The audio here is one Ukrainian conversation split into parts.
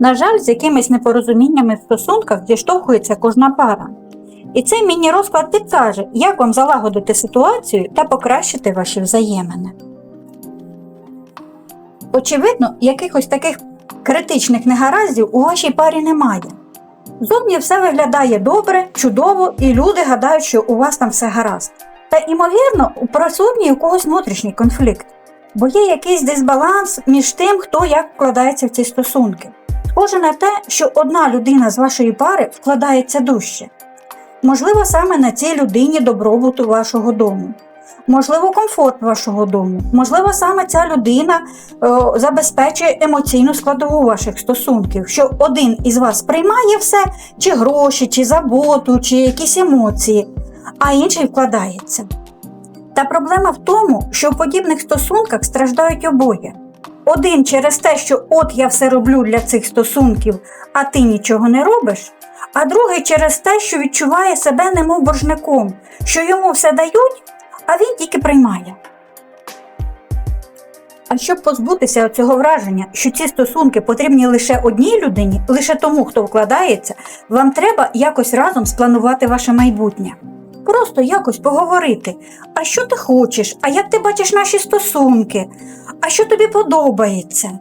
На жаль, з якимись непорозуміннями в стосунках зіштовхується кожна пара. І цей міні-розклад підкаже, як вам залагодити ситуацію та покращити ваші взаємини. Очевидно, якихось таких критичних негараздів у вашій парі немає. Зовні все виглядає добре, чудово, і люди гадають, що у вас там все гаразд. Та ймовірно, присутній у когось внутрішній конфлікт, бо є якийсь дисбаланс між тим, хто як вкладається в ці стосунки. Схоже на те, що одна людина з вашої пари вкладається дужче. Можливо, саме на цій людині добробуту вашого дому. Можливо, комфорт вашого дому. Можливо, саме ця людина е, забезпечує емоційну складову ваших стосунків, що один із вас приймає все, чи гроші, чи заботу, чи якісь емоції, а інший вкладається. Та проблема в тому, що в подібних стосунках страждають обоє. Один через те, що от я все роблю для цих стосунків, а ти нічого не робиш, а другий через те, що відчуває себе немов боржником, що йому все дають, а він тільки приймає. А щоб позбутися цього враження, що ці стосунки потрібні лише одній людині, лише тому, хто вкладається, вам треба якось разом спланувати ваше майбутнє. Просто якось поговорити. А що ти хочеш? А як ти бачиш наші стосунки? А що тобі подобається?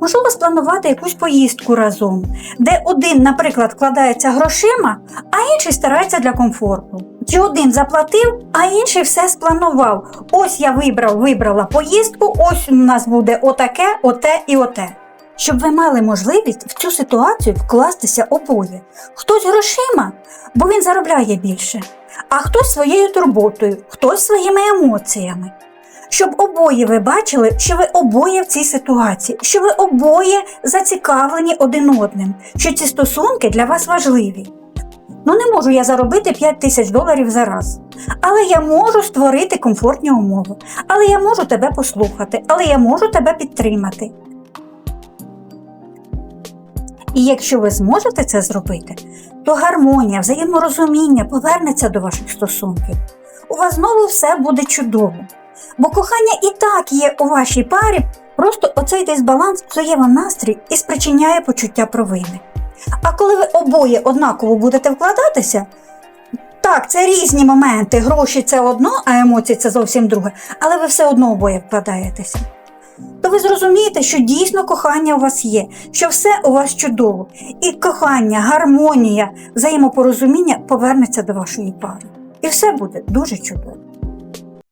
Можливо, спланувати якусь поїздку разом, де один, наприклад, вкладається грошима, а інший старається для комфорту. Чи один заплатив, а інший все спланував. Ось я вибрав, вибрала поїздку, ось у нас буде отаке, оте і оте. Щоб ви мали можливість в цю ситуацію вкластися обоє. Хтось грошима, бо він заробляє більше, а хтось своєю турботою, хтось своїми емоціями. Щоб обоє ви бачили, що ви обоє в цій ситуації, що ви обоє зацікавлені один одним, що ці стосунки для вас важливі. Ну не можу я заробити 5 тисяч доларів за раз. Але я можу створити комфортні умови, але я можу тебе послухати, але я можу тебе підтримати. І якщо ви зможете це зробити, то гармонія, взаєморозуміння повернеться до ваших стосунків. У вас знову все буде чудово. Бо кохання і так є у вашій парі, просто оцей дисбаланс псує вам настрій і спричиняє почуття провини. А коли ви обоє однаково будете вкладатися, так, це різні моменти, гроші це одно, а емоції це зовсім друге, але ви все одно обоє вкладаєтеся. То ви зрозумієте, що дійсно кохання у вас є, що все у вас чудово, і кохання, гармонія, взаємопорозуміння повернеться до вашої пари. І все буде дуже чудово.